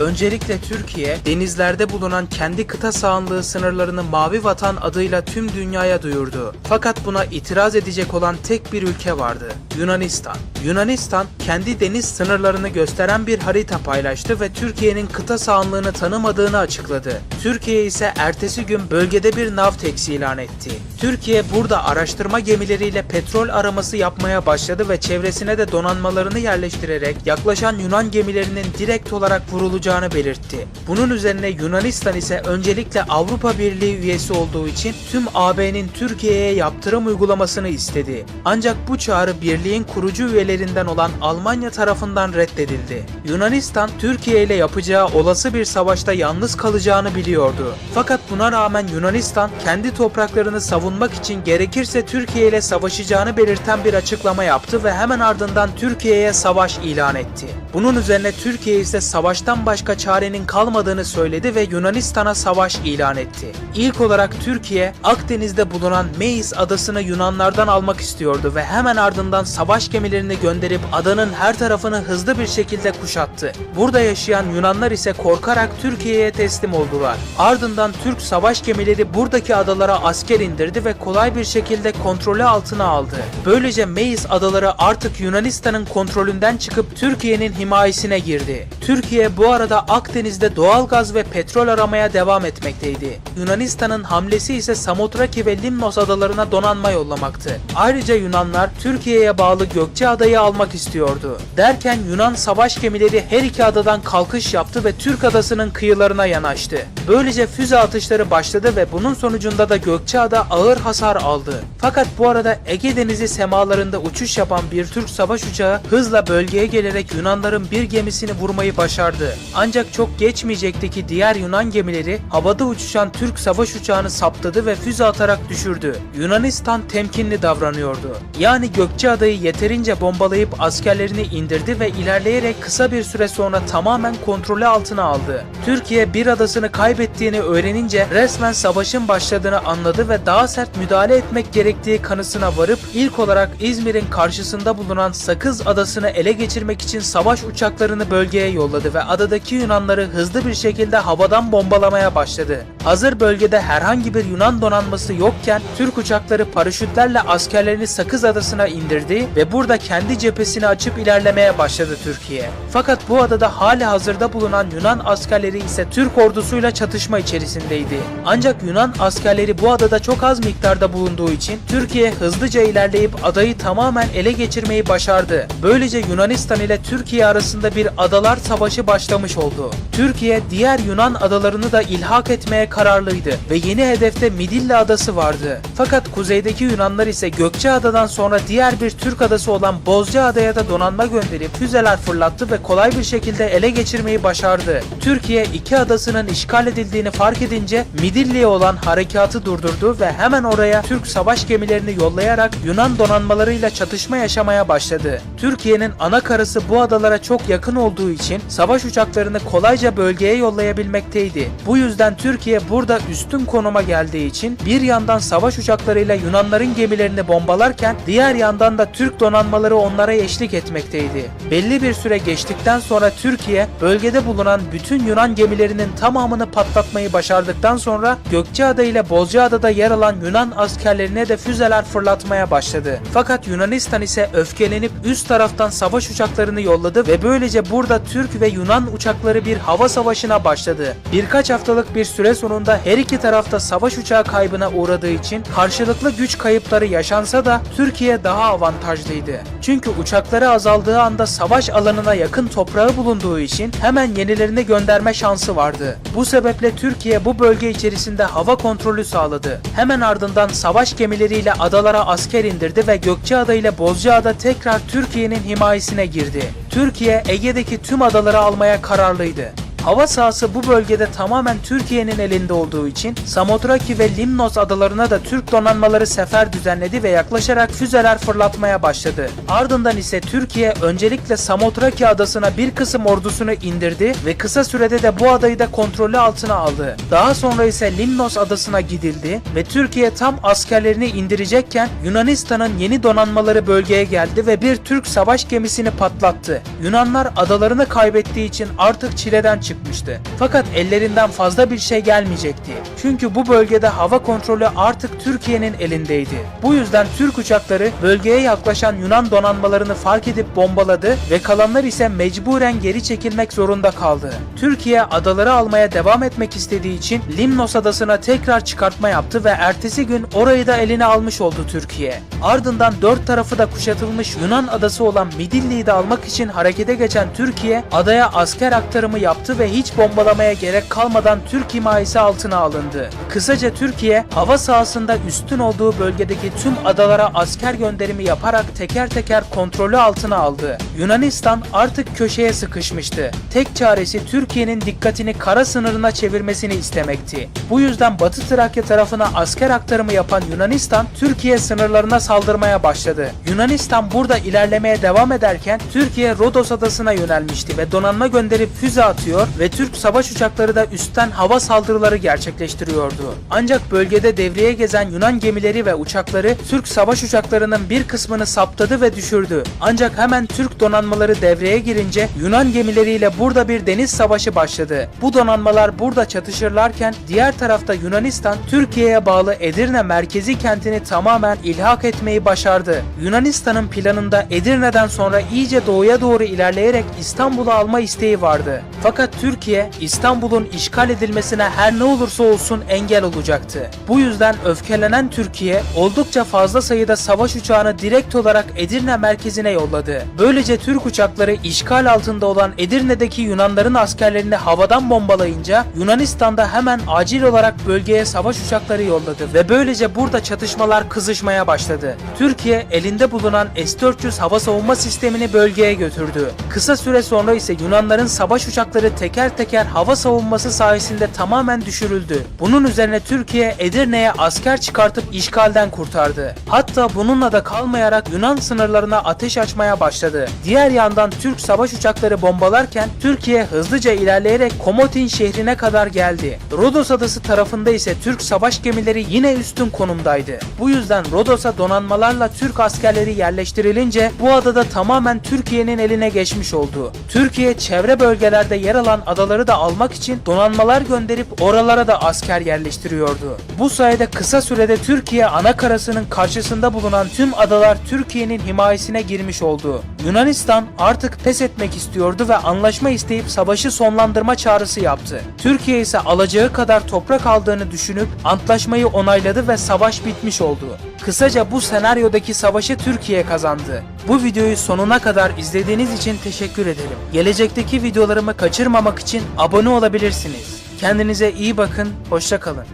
Öncelikle Türkiye, denizlerde bulunan kendi kıta sahanlığı sınırlarını Mavi Vatan adıyla tüm dünyaya duyurdu. Fakat buna itiraz edecek olan tek bir ülke vardı. Yunanistan. Yunanistan, kendi deniz sınırlarını gösteren bir harita paylaştı ve Türkiye'nin kıta sahanlığını tanımadığını açıkladı. Türkiye ise ertesi gün bölgede bir Navtex ilan etti. Türkiye burada araştırma gemileriyle petrol araması yapmaya başladı ve çevresine de donanmalarını yerleştirerek yaklaşan Yunan gemilerinin direkt olarak vurulacağını belirtti. Bunun üzerine Yunanistan ise öncelikle Avrupa Birliği üyesi olduğu için tüm AB'nin Türkiye'ye yaptırım uygulamasını istedi. Ancak bu çağrı birliğin kurucu üyelerinden olan Almanya tarafından reddedildi. Yunanistan Türkiye ile yapacağı olası bir savaşta yalnız kalacağını biliyordu. Fakat buna rağmen Yunanistan kendi topraklarını savunmak için gerekirse Türkiye ile savaşacağını belirten bir açıklama yaptı ve hemen ardından Türkiye'ye savaş ilan etti. Bunun üzerine Türkiye ise savaştan başka çarenin kalmadığını söyledi ve Yunanistan'a savaş ilan etti. İlk olarak Türkiye Akdeniz'de bulunan Meis adasını Yunanlardan almak istiyordu ve hemen ardından savaş gemilerini gönderip adanın her tarafını hızlı bir şekilde kuşattı. Burada yaşayan Yunanlar ise korkarak Türkiye'ye teslim oldular. Ardından Türk savaş gemileri buradaki adalara asker indirdi ve kolay bir şekilde kontrolü altına aldı. Böylece Meis adaları artık Yunanistan'ın kontrolünden çıkıp Türkiye'nin himayesine girdi. Türkiye bu arada Akdeniz'de doğal gaz ve petrol aramaya devam etmekteydi. Yunanistan'ın hamlesi ise Samothraki ve Limnos adalarına donanma yollamaktı. Ayrıca Yunanlar Türkiye'ye bağlı Gökçeada'yı almak istiyordu. Derken Yunan savaş gemileri her iki adadan kalkış yaptı ve Türk adasının kıyılarına yanaştı. Böylece füze atışları başladı ve bunun sonucunda da Gökçeada ağır hasar aldı. Fakat bu arada Ege Denizi semalarında uçuş yapan bir Türk savaş uçağı hızla bölgeye gelerek Yunanların bir gemisini vurmayı başardı. Ancak çok geçmeyecekti ki diğer Yunan gemileri havada uçuşan Türk savaş uçağını saptadı ve füze atarak düşürdü. Yunanistan temkinli davranıyordu. Yani Gökçeada'yı yeterince bombalayıp askerlerini indirdi ve ilerleyerek kısa bir süre sonra tamamen kontrolü altına aldı. Türkiye bir adasını kaybettiğini öğrenince resmen savaşın başladığını anladı ve daha sert müdahale etmek gerektiği kanısına varıp ilk olarak İzmir'in karşısında bulunan Sakız adasını ele geçirmek için savaş uçaklarını bölgeye yolladı ve adadaki Yunanları hızlı bir şekilde havadan bombalamaya başladı. Hazır bölgede herhangi bir Yunan donanması yokken Türk uçakları paraşütlerle askerlerini Sakız adasına indirdi ve burada kendi cephesini açıp ilerlemeye başladı Türkiye. Fakat bu adada hali hazırda bulunan Yunan askerleri ise Türk ordusuyla çatışma içerisindeydi. Ancak Yunan askerleri bu adada çok az miktarda bulunduğu için Türkiye hızlıca ilerleyip adayı tamamen ele geçirmeyi başardı. Böylece Yunanistan ile Türkiye arasında bir adalar savaşı başlamış oldu. Türkiye diğer Yunan adalarını da ilhak etmeye kararlıydı ve yeni hedefte Midilli adası vardı. Fakat kuzeydeki Yunanlar ise Gökçeada'dan sonra diğer bir Türk adası olan Bozcaada'ya da donanma gönderip füzeler fırlattı ve kolay bir şekilde ele geçirmeyi başardı. Türkiye iki adasının işgal edildiğini fark edince Midilli'ye olan harekatı durdurdu ve hemen oraya Türk savaş gemilerini yollayarak Yunan donanmalarıyla çatışma yaşamaya başladı. Türkiye'nin ana karası bu adalara çok yakın olduğu için savaş uçaklarını kolayca bölgeye yollayabilmekteydi. Bu yüzden Türkiye burada üstün konuma geldiği için bir yandan savaş uçaklarıyla Yunanların gemilerini bombalarken diğer yandan da Türk donanmaları onlara eşlik etmekteydi. Belli bir süre geçtikten sonra Türkiye bölgede bulunan bütün Yunan gemilerinin tamamını patlatmayı başardıktan sonra Gökçeada ile Bozcaada'da yer alan Yunan askerlerine de füzeler fırlatmaya başladı. Fakat Yunanistan ise öfkelenip üst taraftan savaş uçaklarını yolladı ve böylece burada Türk ve Yunan uçakları bir hava savaşına başladı. Birkaç haftalık bir süre sonunda her iki tarafta savaş uçağı kaybına uğradığı için karşılıklı güç kayıpları yaşansa da Türkiye daha avantajlıydı. Çünkü uçakları azaldığı anda savaş alanına yakın toprağı bulunduğu için hemen yenilerini gönderme şansı vardı. Bu sebeple Türkiye bu bölge içerisinde hava kontrolü sağladı. Hemen ardından savaş gemileriyle adalara asker indirdi ve Gökçeada ile Bozcaada tekrar Türkiye'nin himayesine girdi. Türkiye Ege'deki tüm adaları almaya kararlıydı. Hava sahası bu bölgede tamamen Türkiye'nin elinde olduğu için Samothraki ve Limnos adalarına da Türk donanmaları sefer düzenledi ve yaklaşarak füzeler fırlatmaya başladı. Ardından ise Türkiye öncelikle Samothraki adasına bir kısım ordusunu indirdi ve kısa sürede de bu adayı da kontrolü altına aldı. Daha sonra ise Limnos adasına gidildi ve Türkiye tam askerlerini indirecekken Yunanistan'ın yeni donanmaları bölgeye geldi ve bir Türk savaş gemisini patlattı. Yunanlar adalarını kaybettiği için artık çileden çıktı çıkmıştı. Fakat ellerinden fazla bir şey gelmeyecekti. Çünkü bu bölgede hava kontrolü artık Türkiye'nin elindeydi. Bu yüzden Türk uçakları bölgeye yaklaşan Yunan donanmalarını fark edip bombaladı ve kalanlar ise mecburen geri çekilmek zorunda kaldı. Türkiye adaları almaya devam etmek istediği için Limnos adasına tekrar çıkartma yaptı ve ertesi gün orayı da eline almış oldu Türkiye. Ardından dört tarafı da kuşatılmış Yunan adası olan Midilli'yi de almak için harekete geçen Türkiye adaya asker aktarımı yaptı ve hiç bombalamaya gerek kalmadan Türk himayesi altına alındı. Kısaca Türkiye hava sahasında üstün olduğu bölgedeki tüm adalara asker gönderimi yaparak teker teker kontrolü altına aldı. Yunanistan artık köşeye sıkışmıştı. Tek çaresi Türkiye'nin dikkatini kara sınırına çevirmesini istemekti. Bu yüzden Batı Trakya tarafına asker aktarımı yapan Yunanistan Türkiye sınırlarına saldırmaya başladı. Yunanistan burada ilerlemeye devam ederken Türkiye Rodos adasına yönelmişti ve donanma gönderip füze atıyor ve Türk savaş uçakları da üstten hava saldırıları gerçekleştiriyordu. Ancak bölgede devreye gezen Yunan gemileri ve uçakları Türk savaş uçaklarının bir kısmını saptadı ve düşürdü. Ancak hemen Türk donanmaları devreye girince Yunan gemileriyle burada bir deniz savaşı başladı. Bu donanmalar burada çatışırlarken diğer tarafta Yunanistan Türkiye'ye bağlı Edirne merkezi kentini tamamen ilhak etmeyi başardı. Yunanistan'ın planında Edirne'den sonra iyice doğuya doğru ilerleyerek İstanbul'u alma isteği vardı. Fakat Türkiye İstanbul'un işgal edilmesine her ne olursa olsun engel olacaktı. Bu yüzden öfkelenen Türkiye oldukça fazla sayıda savaş uçağını direkt olarak Edirne merkezine yolladı. Böylece Türk uçakları işgal altında olan Edirne'deki Yunanların askerlerini havadan bombalayınca Yunanistan'da hemen acil olarak bölgeye savaş uçakları yolladı ve böylece burada çatışmalar kızışmaya başladı. Türkiye elinde bulunan S-400 hava savunma sistemini bölgeye götürdü. Kısa süre sonra ise Yunanların savaş uçakları teker teker hava savunması sayesinde tamamen düşürüldü. Bunun üzerine Türkiye Edirne'ye asker çıkartıp işgalden kurtardı. Hatta bununla da kalmayarak Yunan sınırlarına ateş açmaya başladı. Diğer yandan Türk savaş uçakları bombalarken Türkiye hızlıca ilerleyerek Komotin şehrine kadar geldi. Rodos adası tarafında ise Türk savaş gemileri yine üstün konumdaydı. Bu yüzden Rodos'a donanmalarla Türk askerleri yerleştirilince bu adada tamamen Türkiye'nin eline geçmiş oldu. Türkiye çevre bölgelerde yer alan adaları da almak için donanmalar gönderip oralara da asker yerleştiriyordu. Bu sayede kısa sürede Türkiye ana karasının karşısında bulunan tüm adalar Türkiye'nin himayesine girmiş oldu. Yunanistan artık pes etmek istiyordu ve anlaşma isteyip savaşı sonlandırma çağrısı yaptı. Türkiye ise alacağı kadar toprak aldığını düşünüp antlaşmayı onayladı ve savaş bitmiş oldu. Kısaca bu senaryodaki savaşı Türkiye kazandı. Bu videoyu sonuna kadar izlediğiniz için teşekkür ederim. Gelecekteki videolarımı kaçırmamak için abone olabilirsiniz. Kendinize iyi bakın, hoşça kalın.